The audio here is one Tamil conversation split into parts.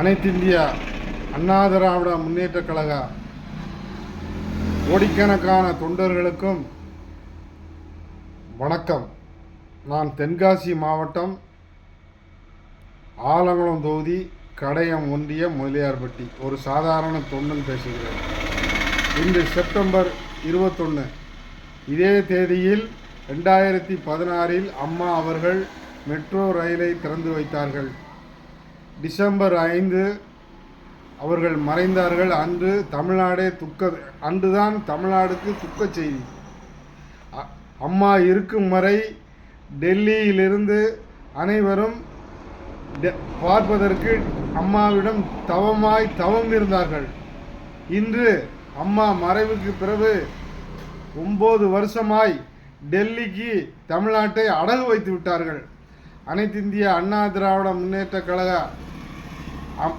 அனைத்திந்திய அண்ணா திராவிட முன்னேற்றக் கழக கோடிக்கணக்கான தொண்டர்களுக்கும் வணக்கம். நான் தென்காசி மாவட்டம் ஆலங்குளம் தொகுதி கடையம் ஒன்றிய முதலியார்பட்டி. ஒரு சாதாரண தொண்டன் பேசுகிறேன். இன்று செப்டம்பர் இருபத்தொன்று இதே தேதியில் ரெண்டாயிரத்தி பதினாறில் அம்மா அவர்கள் மெட்ரோ ரயிலை திறந்து வைத்தார்கள். டிசம்பர் ஐந்து அவர்கள் மறைந்தார்கள். அன்று தமிழ்நாடே துக்க அன்றுதான் தமிழ்நாடுக்கு துக்க செய்தி. அம்மா இருக்கும் வரை டெல்லியிலிருந்து அனைவரும் டெ- பார்ப்பதற்கு அம்மாவிடம் தவமாய் தவம் இருந்தார்கள் இன்று அம்மா மறைவுக்கு பிறகு ஒம்பது வருஷமாய் டெல்லிக்கு தமிழ்நாட்டை அடகு வைத்து விட்டார்கள். அனைத்திந்திய அண்ணா திராவிட முன்னேற்றக் கழக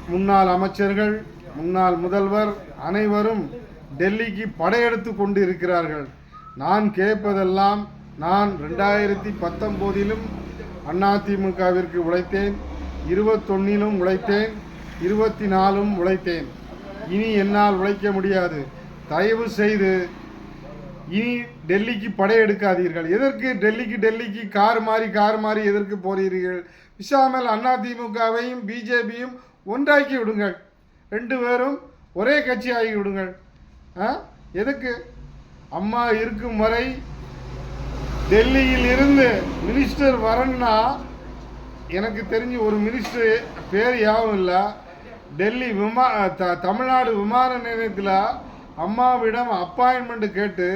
முன்னாள் அமைச்சர்கள் முன்னாள் முதல்வர் அனைவரும் டெல்லிக்கு படையெடுத்து கொண்டு இருக்கிறார்கள் நான் கேட்பதெல்லாம் நான் ரெண்டாயிரத்தி பத்தொம்போதிலும் அதிமுகவிற்கு உழைத்தேன் இருபத்தொன்னிலும் உழைத்தேன் இருபத்தி நாலும் உழைத்தேன். இனி என்னால் உழைக்க முடியாது. தயவு செய்து இனி டெல்லிக்கு படையெடுக்காதீர்கள் எதற்கு டெல்லிக்கு டெல்லிக்கு கார் மாறி கார் மாறி எதற்கு போறீர்கள்? விஷாமல் அதிமுகவையும் பிஜேபியும் ஒன்றாக்கி விடுங்கள். ரெண்டு பேரும் ஒரே கட்சி ஆகி விடுங்கள் எதுக்கு? அம்மா இருக்கும் வரை டெல்லியில் இருந்து மினிஸ்டர் வரணும்னா எனக்கு தெரிஞ்சு ஒரு மினிஸ்டர் பேர் யாவும் இல்லை. டெல்லி விமா த தமிழ்நாடு விமான நிலையத்தில் அம்மாவிடம் அப்பாயின்மெண்ட் கேட்டு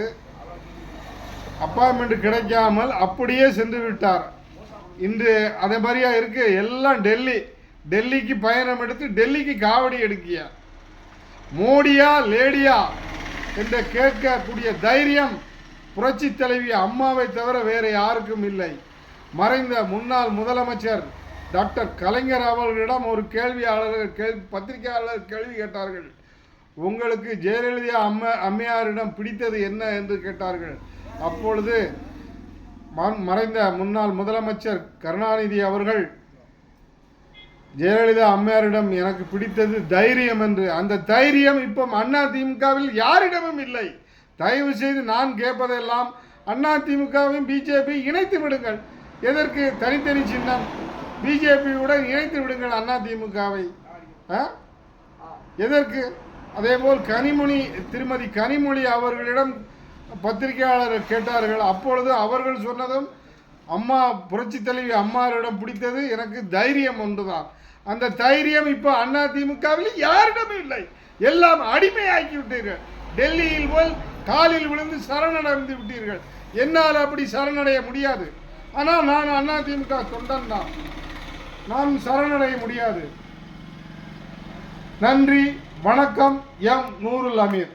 அப்பாயின்மெண்ட் கிடைக்காமல் அப்படியே சென்று விட்டார். இன்று அதே மாதிரியா இருக்குது எல்லாம் டெல்லி டெல்லிக்கு பயணம் எடுத்து டெல்லிக்கு காவடி எடுக்கிய மோடியா லேடியா என்று கேட்கக்கூடிய தைரியம் புரட்சி தலைவி அம்மாவை தவிர வேறு யாருக்கும் இல்லை. மறைந்த முன்னாள் முதலமைச்சர் டாக்டர் கலைஞர் அவர்களிடம் ஒரு கேள்வியாளர்கள் கேள்வி பத்திரிகையாளர் கேள்வி கேட்டார்கள். உங்களுக்கு ஜெயலலிதா அம்மா அம்மையாரிடம் பிடித்தது என்ன என்று கேட்டார்கள். அப்பொழுது மறைந்த முன்னாள் முதலமைச்சர் கருணாநிதி அவர்கள் ஜெயலலிதா அம்மையாரிடம் எனக்கு பிடித்தது தைரியம் என்று அந்த தைரியம் இப்போ அண்ணா திமுகவில் யாரிடமும் இல்லை. தயவு செய்து நான் கேட்பதெல்லாம் அண்ணா திமுகவையும் பிஜேபி இணைத்து விடுங்கள். எதற்கு? தனித்தனி சின்னம். பிஜேபியுடன் இணைத்து விடுங்கள் அண்ணா திமுகவை. எதற்கு? அதேபோல் கனிமொழி திருமதி கனிமொழி அவர்களிடம் பத்திரிகையாளர் கேட்டார்கள். அப்பொழுது அவர்கள் சொன்னதும் அம்மா புரட்சி தலைவி அம்மாரிடம் பிடித்தது எனக்கு தைரியம் ஒன்றுதான். அந்த தைரியம் இப்போ அண்ணா திமுகவில் யாரிடமும் இல்லை. எல்லாம் அடிமையாக்கி விட்டீர்கள். டெல்லியில் போல் காலில் விழுந்து சரணடைந்து விட்டீர்கள். என்னால் அப்படி சரணடைய முடியாது. ஆனால் நான் அண்ணா திமுக தொண்டன் தான். நான் சரணடைய முடியாது. நன்றி வணக்கம் எம் நூருல் அமீர்.